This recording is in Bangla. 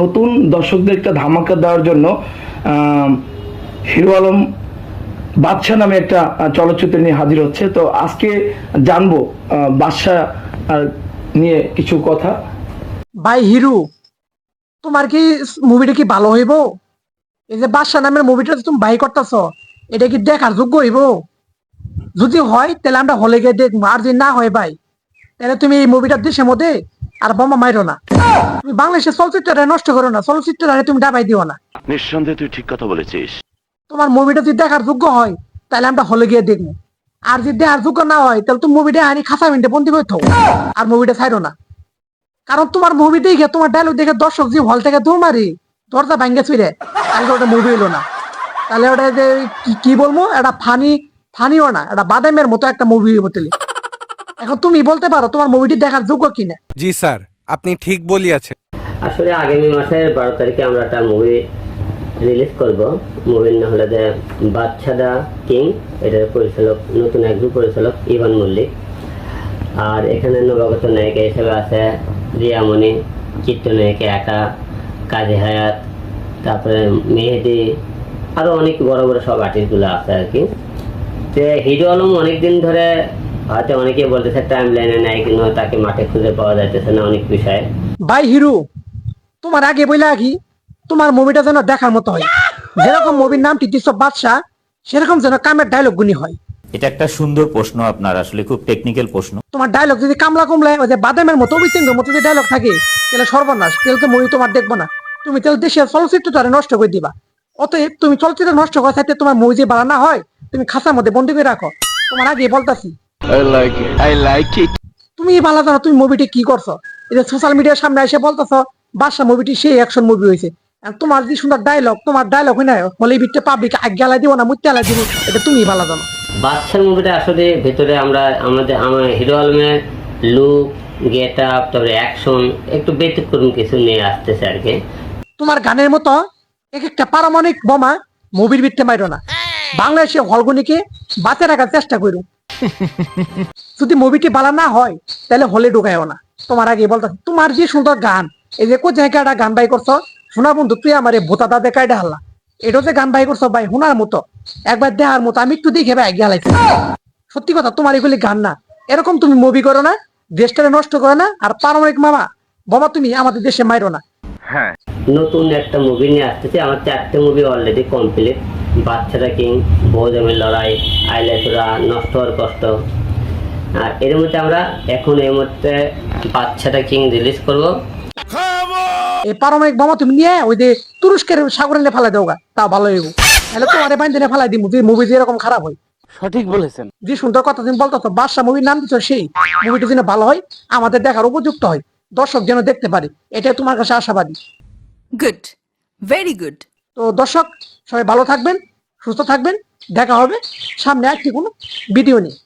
নতুন দর্শকদের একটা ধামাকা দেওয়ার জন্য হিরো আলম বাদশাহ নামে একটা চলচ্চিত্র নিয়ে হাজির হচ্ছে। তো আজকে জানব আহ, বাদশা নিয়ে কিছু কথা। ভাই হিরু তোমার কি মুভিটা কি ভালো হইব? এই যে বাদশাহ নামের মুভিটা তুমি বাই করতেছ এটা কি দেখার যোগ্য হইব? যদি হয় তাহলে আমরা হলে গিয়ে দেখব। আর যদি না হয় ভাই তাহলে তুমি এই মুভিটা দেশের মধ্যে আর বোমা মাইরো না। তুমি বাংলাদেশের চলচ্চিত্রটা নষ্ট করো না চলচ্চিত্রটা তুমি ডাবাই দিও না। নিঃসন্দেহে তুই ঠিক কথা বলেছিস। তোমার মুভিটা যদি দেখার যোগ্য হয় তাহলে আমরা হলে গিয়ে দেখব। আর যদি দেখার যোগ্য না হয় তাহলে তুমি মুভিটা আনি খাসা মিনিটে বন্দি করে থাকো আর মুভিটা ছাইরো না। কারণ তোমার মুভি দেখে তোমার ডায়লগ দেখে দর্শক যে হল থেকে দৌড় মারি দরজা ভাঙ্গে ফিরে। তাহলে ওটা মুভি হলো না। তাহলে ওটা যে কি- কি বলব? এটা ফানি ফানিও না। এটা বাদামের মতো একটা মুভি বলতে এখন তুমি বলতে পারো তোমার মুভিটি দেখার যোগ্য কিনা? জি স্যার আপনি ঠিক বলিয়াছেন। আসলে আগামী মাসের বারো তারিখে আমরা একটা মুভি রিলিজ করব। মুভির নাম হলো যে বাচ্চাদা কিং এটার পরিচালক নতুন একজন পরিচালক ইভান মল্লিক। আর এখানে নবাগত নায়িকা হিসেবে আছে রিয়ামণি চিত্রনায়িকা একা কাজী হায়াত তারপরে মেহেদি আরও অনেক বড় বড় সব আর্টিস্টগুলো আছে আর কি। যে হিরো আলম অনেকদিন ধরে হয়তো অনেকে বলতেছে টাইম লাইনে নাই কিন্তু তাকে মাঠে খুঁজে পাওয়া যাইতেছে না। অনেক বিষয়ে। ভাই হিরু তোমার আগে বইলা কি তোমার মুভিটা যেন দেখার মতো হয়। যেরকম মুভির নামটি দিচ্ছ বাদশাহ সেরকম যেন কামের ডায়লগ গুনি হয়। এটা একটা সুন্দর প্রশ্ন আপনার আসলে খুব টেকনিক্যাল প্রশ্ন। তোমার ডায়লগ যদি কামলা কমলায় ওই যে বাদামের মতো মতো যদি ডায়লগ থাকে তাহলে সর্বনাশ। তাহলে তো মুভি তোমার দেখব না। তুমি তাহলে দেশের চলচ্চিত্রটা নষ্ট করে দিবা। অতএব তুমি চলচ্চিত্র নষ্ট করার সাথে তোমার মুভি যে বাড়া না হয় তুমি খাঁচার মধ্যে বন্দি করে রাখো। তোমার আগে বলতাছি। তুমি জানো তুমি মুভিটি কি করছ? এই যে সোশ্যাল মিডিয়ার সামনে এসে বলতেছো বাদশা মুভিটি সেই অ্যাকশন মুভি হয়েছে তোমার যে সুন্দর ডায়লগ তোমার ডায়লগ হয় না হলিউডে পাবলিক আগে আলাই দিব না আলাই দিব এটা তুমি ভালো জানো বাচ্চার মুভিটা আসলে ভেতরে আমরা আমাদের আমার হিরো আলমের লুক গেট আপ তারপরে অ্যাকশন একটু ব্যতিক্রম কিছু নিয়ে আসতেছে আর কি। তোমার গানের মতো এক একটা পারমাণবিক বোমা মুভির ভিত্তে মাইরো না। বাংলাদেশে হলগুনিকে বাঁচে রাখার চেষ্টা করো। যদি মুভিটি ভালো না হয়, তাহলে হলে ঢুকায়ও না। তোমার আগে বলতো, তোমার যে সুন্দর গান, এই যে কোন জায়গাটা গান বাই করছ? শোনা বন্ধু, তুই আমার ভোতা দা দেখাই হাল্লা। এটাও যে গান বাই করছ ভাই, শোনার মতো। একবার দেখার মতো, আমি একটু দেখে ভাই গেলাইছি সত্যি কথা তোমার এগুলি গান না। এরকম তুমি মুভি করো না, দেশটারে নষ্ট করো না, আর পারমাণবিক মামা বাবা তুমি আমাদের দেশে মাইরো না। হ্যাঁ। নতুন একটা মুভি নিয়ে আসতেছে, আমার চারটে মুভি অলরেডি কমপ্লিট বাচ্চারা কিং বহুজমের লড়াই আইলাইসুরা নষ্ট হওয়ার কষ্ট। আর এর মধ্যে আমরা এখন এই মুহূর্তে বাচ্চাটা কিং রিলিজ করব। এই পারমাণবিক বোমা তুমি নিয়ে ওই যে তুরস্কের সাগরে নিয়ে ফেলা দেওগা তা ভালো হইব। তাহলে তোমার বাইন্দে নিয়ে ফেলাই যে মুভি যেরকম খারাপ হয়। সঠিক বলেছেন। যে সুন্দর কথা তুমি বলতো বাদশা মুভির নাম দিচ্ছ সেই। মুভিটা যেন ভালো হয় আমাদের দেখার উপযুক্ত হয়। দর্শক যেন দেখতে পারে এটা তোমার কাছে আশাবাদী। গুড ভেরি গুড তো দর্শক সবাই ভালো থাকবেন। সুস্থ থাকবেন দেখা হবে। সামনে একটি কোনো ভিডিও নিয়ে।